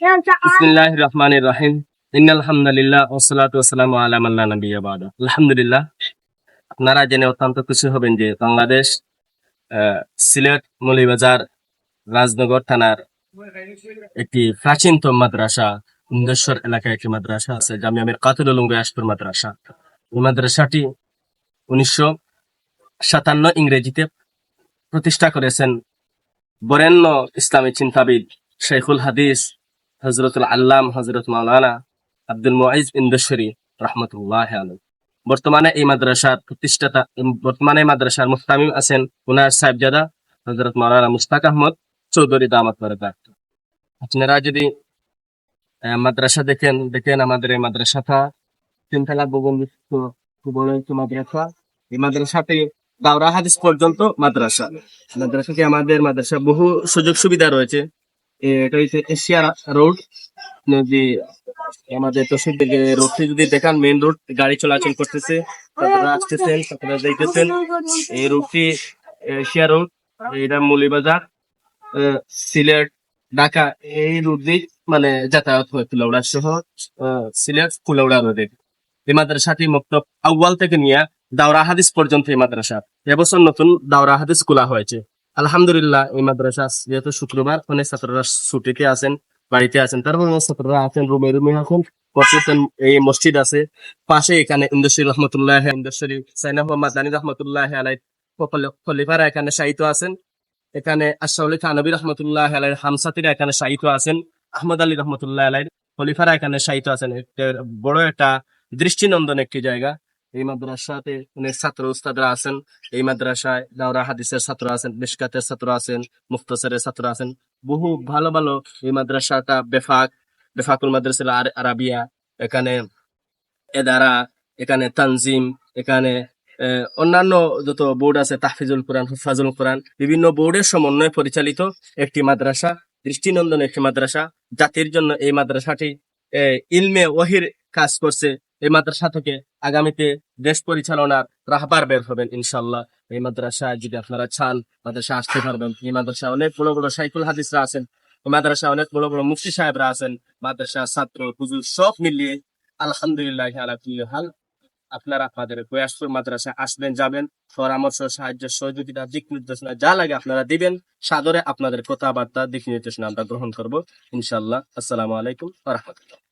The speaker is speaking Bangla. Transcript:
বিসমিল্লাহ রহমান রাহিম ইন্নাল হামদুলিল্লাহ ওসালাতু ওয়াসালামু আলা মান লা নাবিয়্যা বাদা আলহামদুলিল্লাহ আপনারা জেনে অত্যন্ত খুশি হবেন যে বাংলাদেশ সিলেট মৌলিবাজার রাজনগর থানার একটি প্রাচীনতম মাদ্রাসা ইন্দেশ্বর এলাকায় একটি মাদ্রাসা আছে, জামিয়া মির কাতুল উলুম গয়াসপুর মাদ্রাসা। এই মাদ্রাসাটি উনিশশো সাতান্ন ইংরেজিতে প্রতিষ্ঠা করেছেন বরেণ্য ইসলামী চিন্তাবিদ শেখুল হাদিস হজরতুল আল্লাম হজরত মাওলানা আব্দুল মুআইজ ইন্দেশ্বরী রহমতুল্লাহ আলম বর্তমানে এই মাদ্রাসার প্রতিষ্ঠাতা, বর্তমানে এই মাদ্রাসার মুস্তামিম আছেন উনার সাহেবজাদা হজরত মাওলানা মুস্তাক আহমদ চৌধুরী দামাত আপনারা যদি মাদ্রাসা দেখেন দেখেন আমাদের এই মাদ্রাসাটা তিনতলা ভবন বিশিষ্ট বড় একটি মাদ্রাসা। এই মাদ্রাসাতে দাওরা হাদিস পর্যন্ত মাদ্রাসা। মাদ্রাসাতে আমাদের মাদ্রাসা বহু সুযোগ সুবিধা রয়েছে। এটা হচ্ছে এশিয়া রোড। যদি আমাদের দিকে রোডটি যদি দেখান মেইন রোড গাড়ি চলাচল করতেছে। ছাত্ররা আসতেছেন ছাত্ররা যাইতেছেন। এই রোডটি এশিয়া রোড, এটা মুলিবাজার সিলেট, ঢাকা। এই রুট দিয়ে মানে যাতায়াত হয় কুলাউড়া সহ সিলেট কুলাউড়া রোডে। এই মাদ্রাসাটি মক্তব আউ্বাল থেকে নিয়ে দাওরা হাদিস পর্যন্ত এই মাদ্রাসা। এবছর নতুন দাওরা হাদিস খোলা হয়েছে। আলহামদুলিল্লাহ, এই মাদ্রাসা যেহেতু শুক্রবার অনেক ছাত্ররা ছুটিতে আছেন, বাড়িতে আছেন। তারপর ছাত্ররা আছেন রুমে রুমে আছেন করতেছেন এই মসজিদ আছে। পাশে এখানে ইন্দ্রশ্বরী রহমতুল্লাহ ইন্দ্রশ্বরী সাইনা মোহাম্মদ আলী রহমতুল্লাহ আলাই খলিফারা এখানে শায়িত আছেন। এখানে আশরাফুল খানবী রহমতুল্লাহ আলাইর হামসাতিরা এখানে শায়িত আছেন। আহমদ আলী রহমতুল্লাহ আলাইর খলিফারা এখানে শায়িত আছেন। বড় একটা দৃষ্টিনন্দন একটি জায়গা। এই মাদ্রাসাতে অনেক ছাত্র উস্তাদরা আছেন। এই মাদ্রাসায় দাওরা হাদিসের ছাত্র আছেন, মিশকাতের ছাত্র আছেন মুক্তসরের ছাত্র আছেন। বহু ভালো ভালো এই মাদ্রাসাটা বেফাক, বেফাকুল মাদ্রাসা আর আরাবিয়া, এখানে এদারা, এখানে তানজিম, এখানে অন্যান্য যত বোর্ড আছে, তাহফিজুল কোরআন, হুফাজুল কোরআন, বিভিন্ন বোর্ডের সমন্বয়ে পরিচালিত একটি মাদ্রাসা, দৃষ্টিনন্দন একটি মাদ্রাসা। জাতির জন্য এই মাদ্রাসাটি ইলমে ওহির কাজ করছে। এই মাদ্রাসা থেকে আগামীতে দেশ পরিচালনার রাহবার বের হবেন ইনশাল্লাহ এই মাদ্রাসা যদি আপনারা চান, মাদ্রাসা আসতে পারবেন। এই মাদ্রাসা অনেক বড় বড় সাইকুল হাদিসরা আছেন মাদ্রাসা অনেক বড় বড় মুফতি সাহেবরা আছেন মাদ্রাসা ছাত্র, হুজুর সব মিলিয়ে আলহামদুলিল্লাহ আলা হাল। আপনারা আপনাদের প্রয়াসপুর মাদ্রাসা আসবেন, যাবেন, পরামর্শ, সাহায্য, সহযোগিতা, দিক নির্দেশনা যা লাগে আপনারা দিবেন। সাদরে আপনাদের কথাবার্তা, দিক নির্দেশনা আমরা গ্রহণ করব ইনশাল্লাহ আসসালামু আলাইকুম রহমতুল্লাহ।